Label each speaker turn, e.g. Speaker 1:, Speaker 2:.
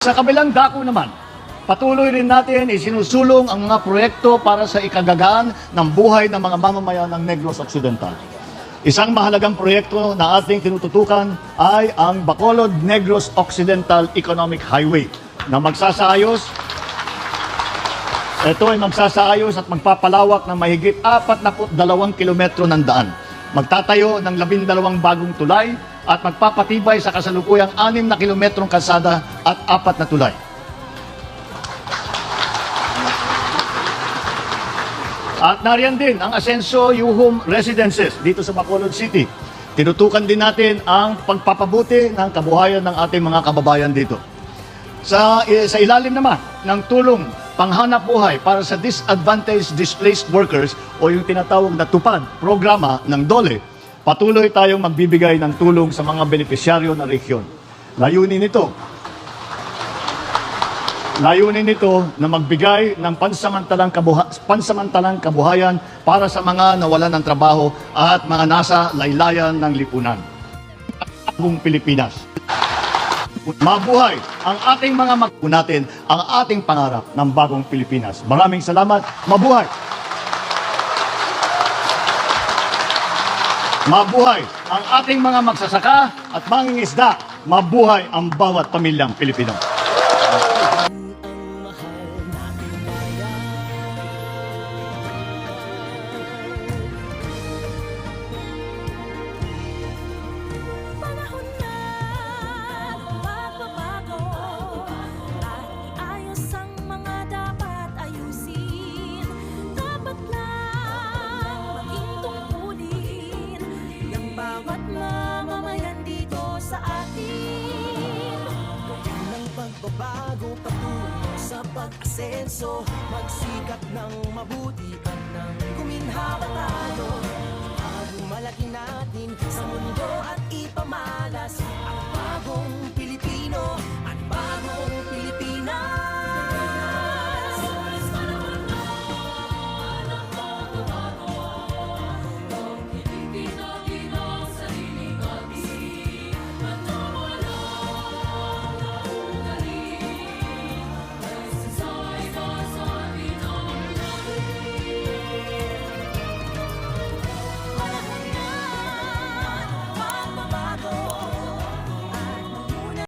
Speaker 1: Sa kabilang dako naman, patuloy rin natin isinusulong ang mga proyekto para sa ikagagaan ng buhay ng mga mamamayan ng Negros Occidental. Isang mahalagang proyekto na ating tinututukan ay ang Bacolod Negros Occidental Economic Highway na magsasayos ito ay magsasayos at magpapalawak ng mahigit 42 kilometro ng daan. Magtatayo ng 12 bagong tulay at magpapatibay sa kasalukuyang 6 na kilometrong kalsada at 4 na tulay. At nariyan din ang Asenso Yuhum Residences dito sa Bacolod City. Tinutukan din natin ang pagpapabuti ng kabuhayan ng ating mga kababayan dito. Sa, eh, sa ilalim naman ng tulong panghanap buhay para sa disadvantaged displaced workers o yung tinatawag na TUPAD programa ng DOLE, patuloy tayong magbibigay ng tulong sa mga benepisyaryo ng rehiyon. Layunin nito, layunin nito na magbigay ng pansamantalang, kabuha, pansamantalang kabuhayan para sa mga nawalan ng trabaho at mga nasa laylayan ng lipunan. Buong Pilipinas. Mabuhay ang ating mga mag natin ang ating pangarap ng bagong Pilipinas. Maraming salamat. Mabuhay! Mabuhay ang ating mga magsasaka at mangingisda. Mabuhay ang bawat pamilyang Pilipino.
Speaker 2: Pagbabago patungo sa pag-asenso. Magsikap ng mabuti at nang guminhawa tayo. Bago malaki na